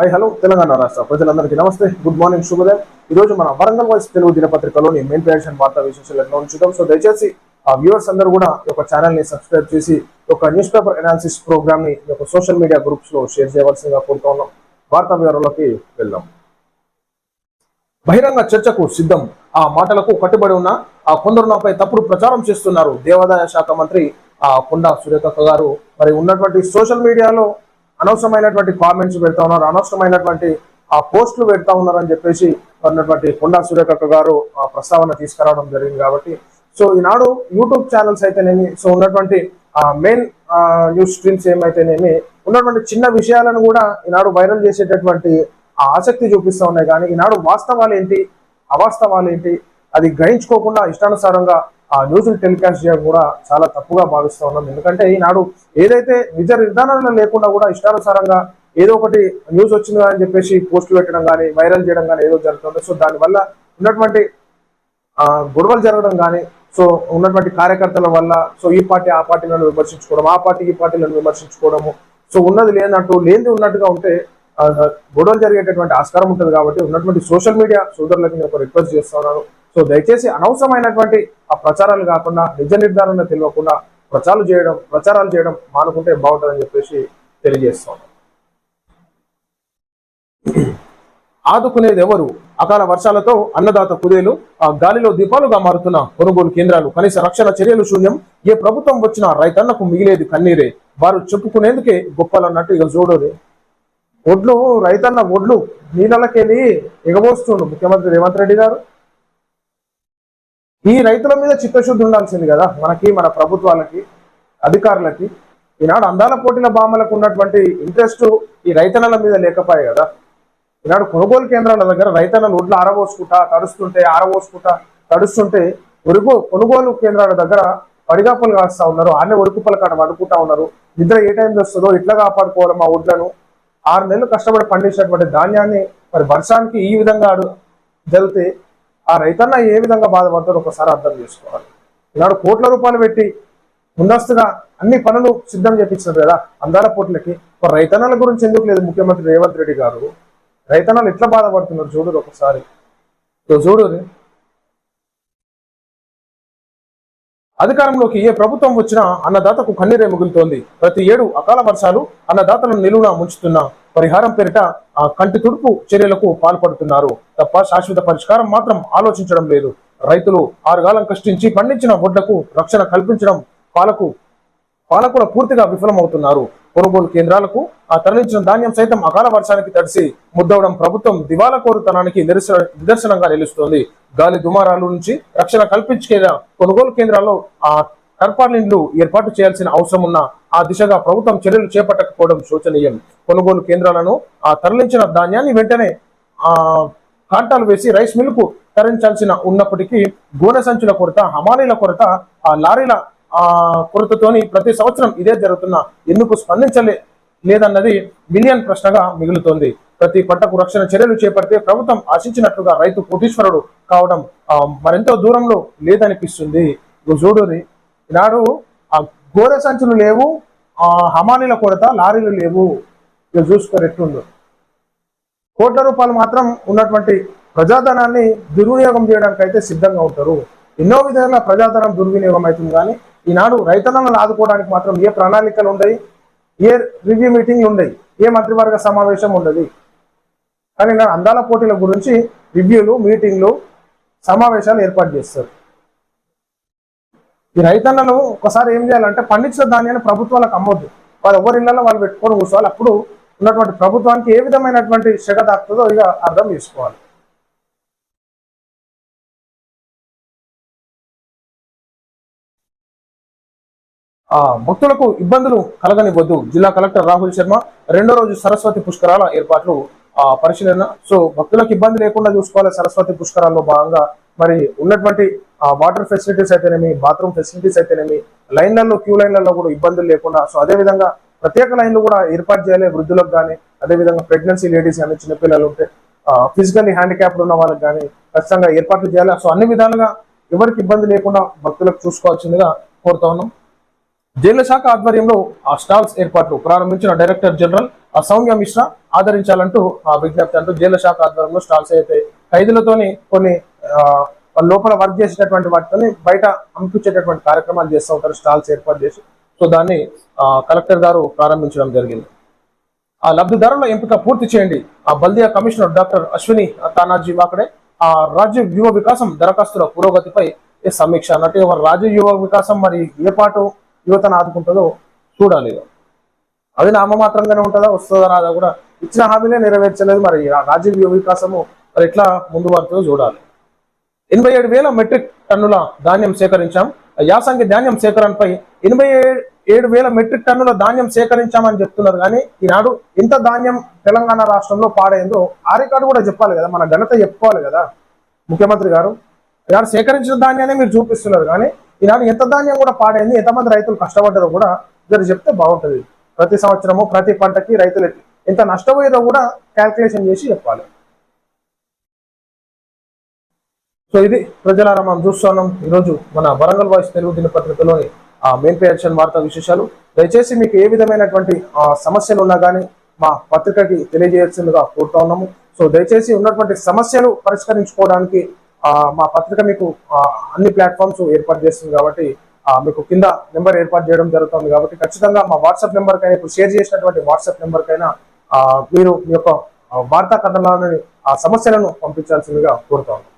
Hi hello Telangana రాష్ట్ర ప్రజలందరికీ నమస్తే. గుడ్ మార్నింగ్ శుభోదయం. ఈ రోజు మన వరంగల్ వాయిస్ తెలుగు దినపత్రికలోని మెయిన్ పేషన్ వార్తా విశేషాలు ఉంచుతాం సో దయచేసి ఆ వ్యూవర్స్ అందరూ కూడా ఈ యొక్క ఛానల్ని సబ్స్క్రైబ్ చేసి ఒక న్యూస్ పేపర్ అనాలిసిస్ ప్రోగ్రామ్ని ఒక సోషల్ మీడియా గ్రూప్స్లో షేర్ చేయవలసిందిగా కోరుతా ఉన్నాం. వార్తా వివరాల్లోకి వెళ్దాం. బహిరంగ చర్చకు సిద్ధం. ఆ మాటలకు కట్టుబడి ఉన్న ఆ కొందరు నాపై తప్పుడు ప్రచారం చేస్తున్నారు దేవాదాయ శాఖ మంత్రి ఆ కొండా సురేఖక్క గారు. మరి ఉన్నటువంటి సోషల్ మీడియాలో అనవసరమైనటువంటి కామెంట్స్ పెడతా ఉన్నారు అనవసరమైనటువంటి ఆ పోస్టులు పెడతా ఉన్నారని చెప్పేసి ఉన్నటువంటి కొండా సూర్యకక్క గారు ఆ ప్రస్తావన తీసుకురావడం జరిగింది కాబట్టి. సో ఈనాడు యూట్యూబ్ ఛానల్స్ అయితేనేమి సో ఉన్నటువంటి మెయిన్ న్యూస్ స్ట్రీమ్స్ ఏమైతేనేమి ఉన్నటువంటి చిన్న విషయాలను కూడా ఈనాడు వైరల్ చేసేటటువంటి ఆ ఆసక్తి చూపిస్తూ ఉన్నాయి. కానీ ఈనాడు వాస్తవాలు ఏంటి అవాస్తవాలు ఏంటి అది గ్రహించుకోకుండా ఇష్టానుసారంగా ఆ న్యూస్ని టెలికాస్ట్ చేయడం కూడా చాలా తప్పుగా భావిస్తూ ఉన్నాం. ఎందుకంటే ఈనాడు ఏదైతే నిజ నిర్ధారణ లేకుండా కూడా ఇష్టానుసారంగా ఏదో ఒకటి న్యూస్ వచ్చింది అని చెప్పేసి పోస్టులు పెట్టడం కానీ వైరల్ చేయడం కానీ ఏదో జరుగుతుంది. సో దానివల్ల ఉన్నటువంటి గొడవలు జరగడం కానీ సో ఉన్నటువంటి కార్యకర్తల వల్ల సో ఈ పార్టీ ఆ పార్టీలను విమర్శించుకోవడం ఆ పార్టీ ఈ పార్టీలను విమర్శించుకోవడము సో ఉన్నది లేనట్టు లేనిది ఉన్నట్టుగా ఉంటే గొడవలు జరిగేటటువంటి ఆస్కారం ఉంటుంది కాబట్టి ఉన్నటువంటి సోషల్ మీడియా సోదరులకి నేను ఒక రిక్వెస్ట్ చేస్తున్నాను సో దయచేసి అనవసరమైనటువంటి ఆ ప్రచారాలు కాకుండా నిజ నిర్ధారణ తెలియకుండా ప్రచారాలు చేయడం ప్రచారాలు చేయడం మానుకుంటే బాగుంటుందని చెప్పేసి తెలియజేస్తున్నాను ఆదుకునేది ఎవరు అకాల వర్షాలతో అన్నదాత కుదేలు ఆ గాలిలో దీపాలుగా మారుతున్న కొనుగోలు కేంద్రాలు కనీస రక్షణ చర్యలు శూన్యం. ఏ ప్రభుత్వం వచ్చినా రైతన్నకు మిగిలేది కన్నీరే. వారు చెప్పుకునేందుకే గొప్పలన్నట్టు ఇక చూడదు ఒడ్లు రైతన్న ఒడ్లు నీళ్ళకెళ్ళి ఎగబోస్తుండు ముఖ్యమంత్రి రేవంత్ రెడ్డి గారు. ఈ రైతుల మీద చిత్తశుద్ధి ఉండాల్సింది కదా మనకి మన ప్రభుత్వాలకి అధికారులకి. ఈనాడు అందాల పోటీల బామలకు ఉన్నటువంటి ఇంట్రెస్ట్ ఈ రైతన్నల మీద లేకపోయాయి కదా. ఈనాడు కొనుగోలు కేంద్రాల దగ్గర రైతన్నలు ఒడ్లు ఆరబోసుకుంటా తడుస్తుంటే ఆరబోసుకుంటా తడుస్తుంటే ఒరుగు కొనుగోలు కేంద్రాల దగ్గర పడిగాపులు కాస్తా ఉన్నారు ఆనే ఒడుకు పలకాడ పడుకుంటా ఉన్నారు. నిద్ర ఏ టైం వస్తుందో ఇట్లా కాపాడుకోవాలి మా ఒడ్లను ఆరు నెలలు కష్టపడి పండించినటువంటి ధాన్యాన్ని మరి వర్షానికి ఈ విధంగా జరిగితే ఆ రైతన్న ఏ విధంగా బాధపడతారో ఒకసారి అర్థం చేసుకోవాలి. ఈనాడు కోట్ల రూపాయలు పెట్టి ముందస్తుగా అన్ని పనులు సిద్ధం చేపించినారు కదా అందాల పోట్లకి. మరి రైతన్నల గురించి ఎందుకు లేదు ముఖ్యమంత్రి రేవంత్ రెడ్డి గారు? రైతన్నలు ఎట్లా బాధపడుతున్నారు? చూడరు ఒకసారి. సో అధికారంలోకి ఏ ప్రభుత్వం వచ్చినా అన్నదాతకు కన్నీరే మిగులుతోంది. ప్రతి ఏడు అకాల వర్షాలు అన్నదాతలను నిలువున ముంచుతున్న పరిహారం పేరిట ఆ కంటి తుడుపు చర్యలకు పాల్పడుతున్నారు. తప్ప శాశ్వత పరిష్కారం మాత్రం ఆలోచించడం లేదు. రైతులు ఆరుగాలం కష్టించి పండించిన వడ్లకు రక్షణ కల్పించడం పాలకు పాలకులు పూర్తిగా విఫలమవుతున్నారు. కొనుగోలు కేంద్రాలకు ఆ తరలించిన ధాన్యం సైతం అకాల వర్షానికి తడిసి ముద్దవడం ప్రభుత్వం దివాలా కోరుతనానికి నిదర్శనంగా నిలుస్తోంది. గాలి దుమారాల నుంచి రక్షణ కల్పించేలా కొనుగోలు కేంద్రాల్లో ఆ టర్పాలిన్లు ఏర్పాటు చేయాల్సిన అవసరం ఉన్న ఆ దిశగా ప్రభుత్వం చర్యలు చేపట్టకపోవడం శోచనీయం. కొనుగోలు కేంద్రాలను ఆ తరలించిన ధాన్యాన్ని వెంటనే ఆ కాంటాలు వేసి రైస్ మిల్కు తరలించాల్సిన ఉన్నప్పటికీ గోనె సంచుల కొరత హమాలీల కొరత ఆ లారీల కొరతతోని ప్రతి సంవత్సరం ఇదే జరుగుతున్న ఎందుకు స్పందించలే లేదన్నది మిలియన్ ప్రశ్నగా మిగులుతోంది. ప్రతి పంటకు రక్షణ చర్యలు చేపడితే ప్రభుత్వం ఆశించినట్లుగా రైతు కోటీశ్వరుడు కావడం మరెంతో దూరంలో లేదనిపిస్తుంది. ఇగో చూడురి ఈనాడు ఆ గోరె సంచులు లేవు ఆ హమాలీల కొరత లారీలు లేవు. ఇక చూసుకోరు ఎట్లుందో. కోట్ల రూపాయలు మాత్రం ఉన్నటువంటి ప్రజాధనాన్ని దుర్వినియోగం చేయడానికి అయితే సిద్ధంగా ఉంటారు. ఎన్నో విధంగా ప్రజాధనం దుర్వినియోగం అవుతుంది కానీ ఈనాడు రైతులను ఆదుకోవడానికి మాత్రం ఏ ప్రణాళికలు ఉండవు ఏ రివ్యూ మీటింగ్లు ఉండవు ఏ మంత్రివర్గ సమావేశం ఉండదు. కానీ నా అందాల పోటీల గురించి రివ్యూలు మీటింగ్లు సమావేశాలు ఏర్పాటు చేస్తారు. ఈ రైతన్నలు ఒకసారి ఏం చేయాలంటే పండించిన ధాన్యాన్ని ప్రభుత్వాలకు అమ్మొద్దు. వాళ్ళు ఎవరి ఇళ్ళలో వాళ్ళు పెట్టుకొని కూర్చోవాలి. అప్పుడు ఉన్నటువంటి ప్రభుత్వానికి ఏ విధమైనటువంటి శగ దాక్తుందో ఇక అర్థం చేసుకోవాలి. భక్తులకు ఇబ్బందులు కలగనివ్వద్దు. జిల్లా కలెక్టర్ రాహుల్ శర్మ రెండో రోజు సరస్వతి పుష్కరాల ఏర్పాట్లు పరిశీలన. సో భక్తులకు ఇబ్బంది లేకుండా చూసుకోవాలి సరస్వతి పుష్కరాల్లో భాగంగా. మరి ఉన్నటువంటి వాటర్ ఫెసిలిటీస్ అయితేనేమి బాత్రూమ్ ఫెసిలిటీస్ అయితేనేమి లైన్లలో క్యూ లైన్లలో కూడా ఇబ్బందులు లేకుండా. సో అదే విధంగా ప్రత్యేక లైన్లు కూడా ఏర్పాటు చేయాలి వృద్ధులకు కానీ అదేవిధంగా ప్రెగ్నెన్సీ లేడీస్ కానీ చిన్నపిల్లలు ఉంటే ఫిజికల్లీ హ్యాండిక్యాప్డ్ ఉన్న వాళ్ళకి కానీ ఖచ్చితంగా ఏర్పాట్లు చేయాలి. సో అన్ని విధాలుగా ఎవరికి ఇబ్బంది లేకుండా భక్తులకు చూసుకోవాల్సిందిగా కోరుతా ఉన్నాం. జైళ్ళ శాఖ ఆధ్వర్యంలో ఆ స్టాల్స్ ఏర్పాట్లు ప్రారంభించిన డైరెక్టర్ జనరల్ సౌమ్య మిశ్రా ఆదరించాలంటూ ఆ విజ్ఞప్తి అంటూ జైళ్ళ శాఖ ఆధ్వర్యంలో స్టాల్స్ అయితే ఖైదీలతోని కొన్ని ఆ, లోపల వర్క్ చేసేటటువంటి వాటితోని బయట అనిపించేటటువంటి కార్యక్రమాలు చేస్తూ ఉంటారు స్టాల్స్ ఏర్పాటు చేసి. సో దాన్ని ఆ, కలెక్టర్ గారు ప్రారంభించడం జరిగింది. ఆ లబ్ధిదారుల ఎంపిక పూర్తి చేయండి. ఆ బల్దియా కమిషనర్ డాక్టర్ అశ్విని తానాజీ వాకడే ఆ రాజ్య యువ వికాసం దరఖాస్తుల పురోగతిపై సమీక్ష? అన్నట్టు రాజ్య యువ వికాసం మరి ఏ పాటు యువతను ఆదుకుంటుందో చూడాలి. అది నామమాత్రంగానే ఉంటుందా? వస్తుందా? రాదా కూడా ఇచ్చిన హామీలే నెరవేర్చలేదు. మరి రాజకీయ వికాసము మరి ఎట్లా ముందు పడుతుందో చూడాలి. ఎనభై ఏడు వేల మెట్రిక్ టన్నుల ధాన్యం సేకరించాం. యాసంగి ధాన్యం సేకరణపై ఎనభై ఏడు వేల మెట్రిక్ టన్నుల ధాన్యం సేకరించామని చెప్తున్నారు. కానీ ఈనాడు ఎంత ధాన్యం తెలంగాణ రాష్ట్రంలో పాడైందో ఆ రికార్డు కూడా చెప్పాలి కదా. మన ఘనత చెప్పుకోవాలి కదా ముఖ్యమంత్రి గారు. ఇలా సేకరించిన ధాన్యాన్ని మీరు చూపిస్తున్నారు. కానీ ఈనాడు ఎంత ధాన్యం కూడా పాడైంది ఎంతమంది రైతులు కష్టపడ్డారో కూడా ఇద్దరు చెప్తే బాగుంటుంది. ప్రతి సంవత్సరము ప్రతి పంటకి రైతులు ఎంత నష్టపోయేదో కూడా క్యాల్కులేషన్ చేసి చెప్పాలి. సో ఇది ప్రజలారా మనం చూస్తున్నాం. ఈరోజు మన వరంగల్ వాయిస్ తెలుగు దినపత్రికలోని ఆ మెయిన్ పేర్షన్ వార్తా విశేషాలు. దయచేసి మీకు ఏ విధమైనటువంటి ఆ, సమస్యలు ఉన్నా కానీ మా పత్రికకి తెలియజేయాల్సిందిగా కోరుతా ఉన్నాము. సో దయచేసి ఉన్నటువంటి సమస్యలు పరిష్కరించుకోవడానికి మా పత్రిక మీకు అన్ని ప్లాట్ఫామ్స్ ఏర్పాటు చేస్తుంది కాబట్టి మీకు కింద నెంబర్ ఏర్పాటు చేయడం జరుగుతుంది కాబట్టి ఖచ్చితంగా మా వాట్సాప్ నెంబర్ కైనా ఇప్పుడు షేర్ చేసినటువంటి వాట్సాప్ నెంబర్ కైనా మీరు మీ యొక్క వార్తా కథనాలని ఆ సమస్యలను పంపించాల్సిందిగా కోరుతా ఉన్నాం.